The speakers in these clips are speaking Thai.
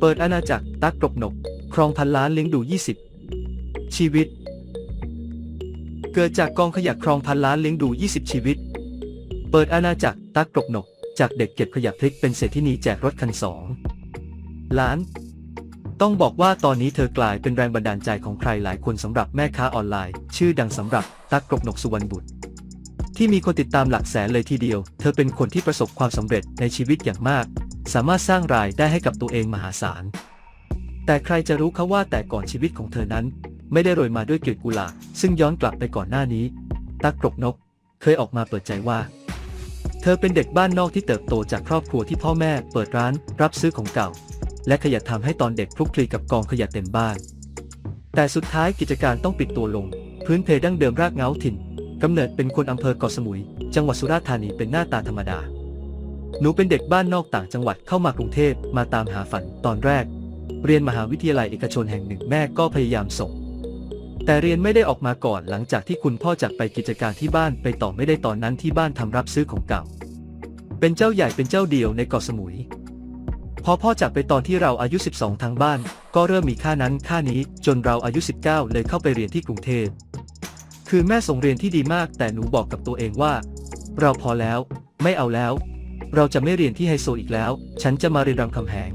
เปิดอาณาจักรตักกรบหนก ครองพันล้านเลี้ยงดู 20 ชีวิต เกิดจากกองขยะครองพันล้านเลี้ยงดู 20 ชีวิต เปิดอาณาจักรตักกรบหนก จากเด็กเก็บขยะพลิกเป็นเศรษฐินีแจกรถคันสองล้าน ต้องบอกว่าตอนนี้เธอกลายเป็นแรงบันดาลใจของใครหลายคนสำหรับแม่ค้าออนไลน์ ชื่อดังสำหรับตักกรบหนกสุวรรณบุตรที่มีคนติดตามหลักแสนเลยทีเดียว เธอเป็นคนที่ประสบความสำเร็จในชีวิตอย่างมาก สามารถสร้างรายได้ให้กับตัวเองมหาศาล แต่ใครจะรู้เขาว่าแต่ก่อนชีวิตของเธอนั้น ไม่ได้โรยมาด้วยกลีบกุหลาบซึ่งย้อนกลับไปก่อนหน้านี้ ตักกรบนก เคยออกมาเปิดใจว่า เธอเป็นเด็กบ้านนอกที่เติบโตจากครอบครัวที่พ่อแม่เปิดร้านรับซื้อของเก่า และขยันทำให้ตอนเด็กคลุกคลีกับกองขยะเต็มบ้าน แต่สุดท้ายกิจการต้องปิดตัวลง พื้นเพดั้งเดิมรากเหง้าถิ่นกำเนิดเป็นคนอำเภอเกาะสมุย จังหวัดสุราษฎร์ธานีเป็นหน้าตาธรรมดา หนูเป็นเด็กบ้านนอกต่างจังหวัดเข้ามากรุงเทพมาตามหาฝันตอนแรก เรียนมหาวิทยาลัยเอกชนแห่งหนึ่งแม่ก็พยายามส่ง แต่เรียนไม่ได้ออกมาก่อนหลังจากที่คุณพ่อจากไปกิจการที่บ้านไปต่อไม่ได้ตอนนั้นที่บ้านทำรับซื้อของเก่า เป็นเจ้าใหญ่เป็นเจ้าเดียวในเกาะสมุย พอพ่อจากไปตอนที่เราอายุ 12 ทางบ้าน ก็เริ่มมีค่านั้นค่านี้จนเราอายุ 19 เลยเข้าไปเรียนที่กรุงเทพคือแม่ส่งเรียนที่ดีมากแต่หนูบอกกับตัวเองว่า เราพอแล้ว ไม่เอาแล้ว เราจะไม่เรียนที่ไฮโซอีกแล้ว ฉันจะมาเรียนรามคำแหง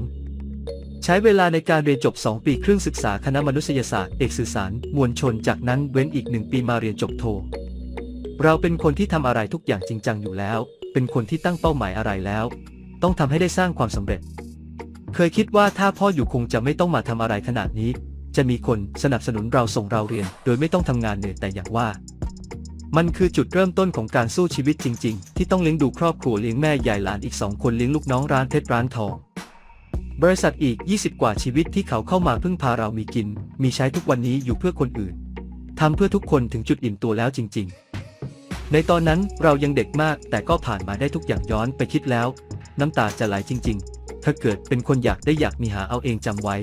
ใช้เวลาในการเรียนจบ 2 ปีครึ่งศึกษาคณะมนุษยศาสตร์เอกสื่อสาร มวลชนจากนั้นเว้นอีกหนึ่งปีมาเรียนจบโท เราเป็นคนที่ทำอะไรทุกอย่างจริงจังอยู่แล้ว เป็นคนที่ตั้งเป้าหมายอะไรแล้ว ต้องทำให้ได้สร้างความสำเร็จ เคยคิดว่าถ้าพ่ออยู่คงจะไม่ต้องมาทำอะไรขนาดนี้ จะมีคนสนับสนุนเราส่งเราเรียน โดยไม่ต้องทำงานเหนื่อยแต่อย่างว่า มันคือจุดเริ่มต้นของการสู้ชีวิตจริง ๆ ที่ต้องเลี้ยงดูครอบครัวเลี้ยงแม่ยายหลานอีกสองคนเลี้ยงลูกน้องร้านเพชรร้านทอง บริษัทอีก 20 กว่าชีวิตที่เขาเข้ามาพึ่งพาเรามีกิน มีใช้ทุกวันนี้อยู่เพื่อคนอื่นทำเพื่อทุกคนถึงจุดอิ่มตัวแล้วจริง ๆ ในตอนนั้นเรายังเด็กมากแต่ก็ผ่านมาได้ทุกอย่างย้อนไปคิดแล้ว น้ำตาจะไหลจริง ๆ ถ้าเกิดเป็นคนอยากได้อยากมีหาเอาเองจำไว้